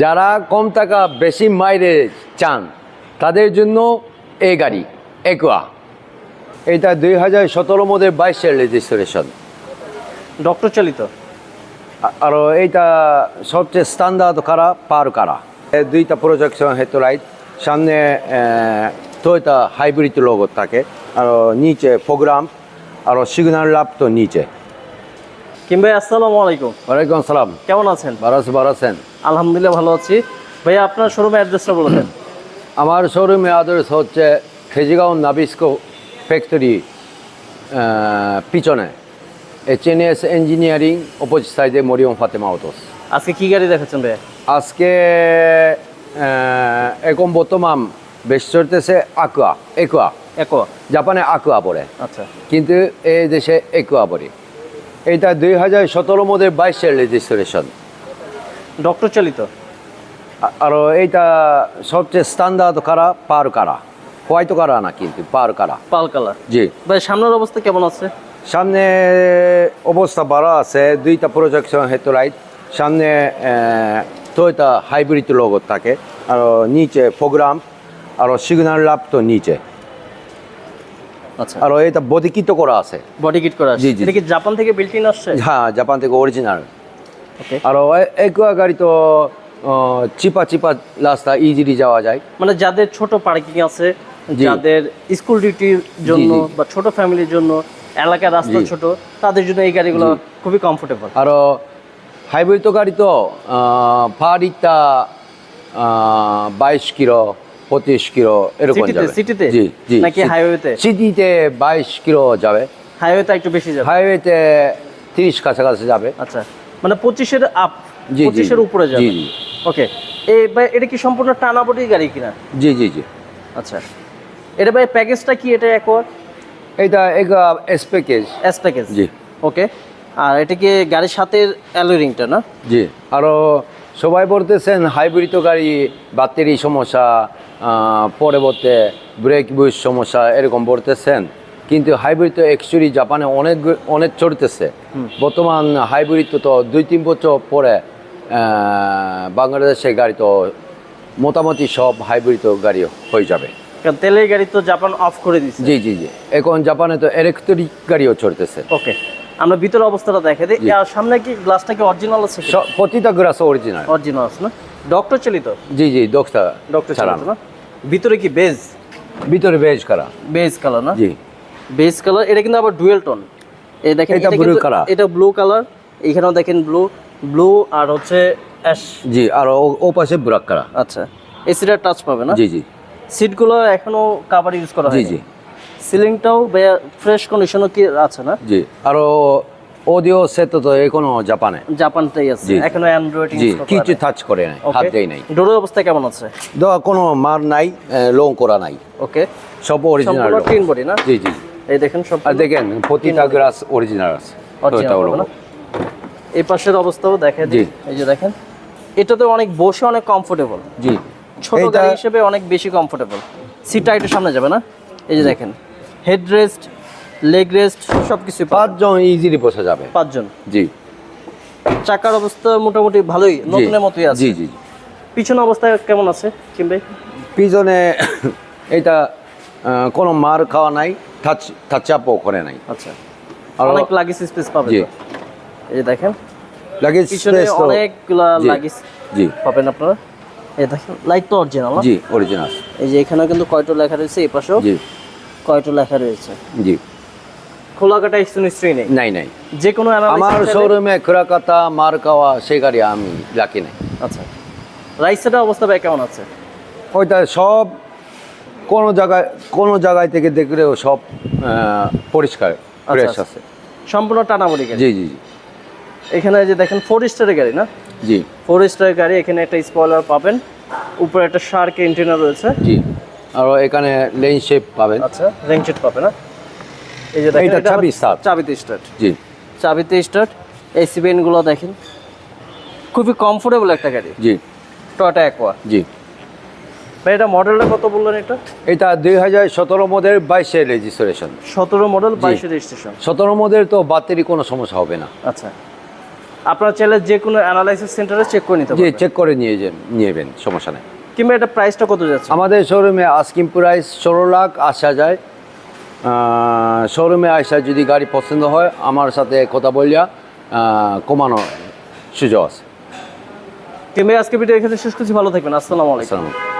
যারা কম টাকা বেশি মাইরে চান তাদের জন্য এই গাড়ি একোয়া এটা দুই হাজার সতেরো মধ্যে বাইশের রেজিস্ট্রেশন ডক্টর চালিত? আর এইটা সবচেয়ে স্ট্যান্ডার্ড কারা পার কারা? এ দুইটা প্রজেকশন হেডলাইট সামনে টয়োটা হাইব্রিড লোগো থাকে আর নিচে প্রোগ্রাম আর সিগন্যাল লাভ তো নিচে। কিংবা আসসালামু আলাইকুম। ওয়ালাইকুম আসসালাম। কেমন আছেন? বারাস বারাসেন আলহামদুলিল্লাহ ভালো আছি। ভাইয়া আপনার শোরুমের অ্যাড্রেসটা বলে দেন। আমার শোরুমে আদর্শ হচ্ছে খেজিগাঁও নাবিস্কো ফ্যাক্টরি পিছনে। H N S engineering opposite সাইডে মরিয়ম ফাতেমা অটোস আজকে কি গাড়ি দেখাচ্ছেন ভাইয়া? আজকে এখন বর্তমান বেশ চলতেছে আকুয়া একুয়া একো জাপানে আকুয়া পড়ে আচ্ছা। কিন্তু এই দেশে একুয়া পড়ে এটা দুই হাজার সতেরো মধ্যে বাইশের রেজিস্ট্রেশন ডক্টর চালিত। আর এইটা সবচেয়ে স্ট্যান্ডার্ড কারা? পার কারা? হোয়াইট কারা না কিন্তু পার কারা? Pearl colour. জি। ভাই সামনের অবস্থা কেমন আছে? সামনে অবস্থা ভালো আছে। দুইটা প্রজেকশন হেডলাইট সামনে টয়োটা হাইব্রিড লোগো থাকে। আর নিচে প্রোগ্রাম আর সিগন্যাল লাভ তো নিচে। আচ্ছা। আর এটা বদিকিত করা আছে। বডি কিট করা আছে। এটা কি জাপান থেকে বিল্ট ইন আসছে? হ্যাঁ জাপান থেকে অরিজিনাল আর একুয়া গাড়ি তো চিপা চিপা রাস্তা ইজিলি যাওয়া যায়। মানে যাদের ছোট পার্কিং আছে যাদের স্কুল ডিউটির জন্য বা ছোট ফ্যামিলির জন্য এলাকার রাস্তা ছোট তাদের জন্য এই গাড়িগুলো খুবই কমফোর্টেবল আর হাইব্রিড তো গাড়ি তো ভাড়িটা বাইশ কিলো পঁচিশ কিলো এরকম সিটিতে জি জি নাকি হাইওয়েতে সিটিতে বাইশ কিলো যাবে। হাইওয়েতে একটু বেশি যাবে। হাইওয়েতে তিরিশ কাছাকাছি যাবে। আচ্ছা। মানে পঁচিশের আপ পঁচিশের উপরে যাবে। ওকে এই ভাই এটা কি সম্পূর্ণ টানা বডি গাড়ি কিনা? জি জি জি। আচ্ছা। এটা ভাই প্যাকেজটা কি এটা একবার এটা এক এস প্যাকেজ এস প্যাকেজ জি। ওকে আর এটা কি গাড়ির সাথে অ্যালোরিংটা না? জি। আরও সবাই বলতেছেন হাইব্রিড গাড়ি ব্যাটারি সমস্যা পরবর্তী ব্রেক বুস সমস্যা এরকম বলতেছেন। কিন্তু হাইব্রিড তো অ্যাকচুয়ালি জাপানে অনেক অনেক চড়তেছে। বর্তমান হাইব্রিড তো দুই তিন বছর পরে বাংলাদেশের গাড়ি তো মোটামুটি সব হাইব্রিড গাড়ি হয়ে যাবে। কারণ তেলের গাড়ি তো জাপান অফ করে দিচ্ছে জি জি জি। এখন জাপানে তো ইলেকট্রিক গাড়িও চড়তেছে। ওকে আমরা ভিতরে অবস্থাটা দেখে দিই। আর সামনে কি গ্লাসটা কি অরিজিনাল আছে প্রতিটা গ্রাস অরিজিনাল অরিজিনাল আছে না? ডক্টর চালিত? জি জি ডক্টর চালিত চালানো না? ভিতরে কি বেজ ভিতরে বেজ করা বেজ কালার না? জি। বেজ কালার এটা কিন্তু আবার ডুয়েল টোন। এই দেখেন এটা কিন্তু- color। এটা ব্লু কালার এখানেও দেখেন ব্লু ব্লু আর হচ্ছে অ্যাশ জি আর ও- পাশে ব্রাক করা আচ্ছা এসিটা টাচ পাবে না? জি জি। সিটগুলো এখনও কাভার ইউজ করা জি হয় জি। সিলিংটাও ফ্রেশ কন্ডিশনও কি আছে না? জি আর অডিও সেট তো এখনও জাপানে জাপানটাই আছে। এখনও অ্যান্ড্রয়েড জি ইউজ কিছু টাচ করে নাই হাত দেয় নাই। ডোরের অবস্থা কেমন আছে? দ কোনো মার নাই লং করা নাই। ওকে সব অরিজিনাল ক্লিন বডি না? জি জি। এই দেখেন সব আর দেখেন প্রতিটা গ্লাস অরিজিনাল আছে। না? এই পাশের অবস্থাও দেখে দিই। জি। এই যে দেখেন এটাতে অনেক বসে অনেক কমফোর্টেবল জি। ছোট গাড়ি হিসেবে অনেক বেশি কমফোর্টেবল সিটটা একটু সামনে যাবে না? এই যে দেখেন হেড রেস্ট লেগ রেস্ট সব কিছু পাঁচজন ইজিলি বসে যাবে। পাঁচজন। জি। চাকার অবস্থা মোটামুটি ভালোই নতুনের মতোই আছে। জি জি পিছনে অবস্থা কেমন আছে কিংবা পিছনে এটা কোনো মার খাওয়া নাই টাচ টাচ আপও করে নাই। আচ্ছা। অনেক লাগেজ স্পেস পাবে জি। এই যে দেখেন লাগেজ স্পেস অনেকগুলা জি। লাগেজ জি। পাবেন আপনারা। এই দেখেন লাইট তো অরিজিনাল জি অরিজিনাল এই যে এখানেও কিন্তু কয়টো লেখা রয়েছে এই পাশেও জি। কয়টো লেখা রয়েছে? জি। খোলা কাটা স্টু নিশ্চয়ই নেই? নাই নাই। যে কোনো আমার শোরুমে খোরাকাতা মার খাওয়া সেই গাড়ি আমি রাখি নাই। আচ্ছা। রাইসের অবস্থা ভাই কেমন আছে? ওইটা সব কোনো জায়গায় কোনো জায়গায় থেকে দেখলেও সব পরিষ্কার ফ্রেশ আচ্ছা। আছে। সম্পূর্ণ গাড়ি? জি জি জি। এখানে যে দেখেন ফোর স্টারের গাড়ি না? জি। ফোর স্টারের গাড়ি এখানে একটা স্পয়লার পাবেন। উপরে একটা শার্ক এন্টিনা রয়েছে। জি। আর এখানে লেন শেপ পাবেন। আচ্ছা রেঞ্চেট পাবেন না? এই যে দেখেন এটা চাবি start। চাবিতে স্টার্ট জি। চাবিতে স্টার্ট এসি গুলো দেখেন। খুবই কমফোর্টেবল একটা গাড়ি। জি। টয়টা অ্যাকোয়া জি। ভাই এটা মডেলটা কত বললেন এটা? এটা দুই হাজার সতেরো মডেল বাইশের রেজিস্ট্রেশন সতেরো মডেল বাইশের রেজিস্ট্রেশন সতেরো মডেল তো ব্যাটারি কোনো সমস্যা হবে না। আচ্ছা। আপনারা চাইলে যে কোনো অ্যানালাইসিস সেন্টারে চেক করে নিতে পারবেন। চেক করে নিয়ে যান নিয়েবেন সমস্যা নেই। কিংবা এটা প্রাইসটা কত যাচ্ছে? আমাদের শোরুমে আস্কিম প্রাইস ষোলো লাখ আসা যায় শোরুমে আসা যদি গাড়ি পছন্দ হয় আমার সাথে কথা বলিয়া কমানো সুযোগ আছে। কিংবা আজকে ভিডিও এখানে শেষ করছি। ভালো থাকবেন। আসসালামু আলাইকুম।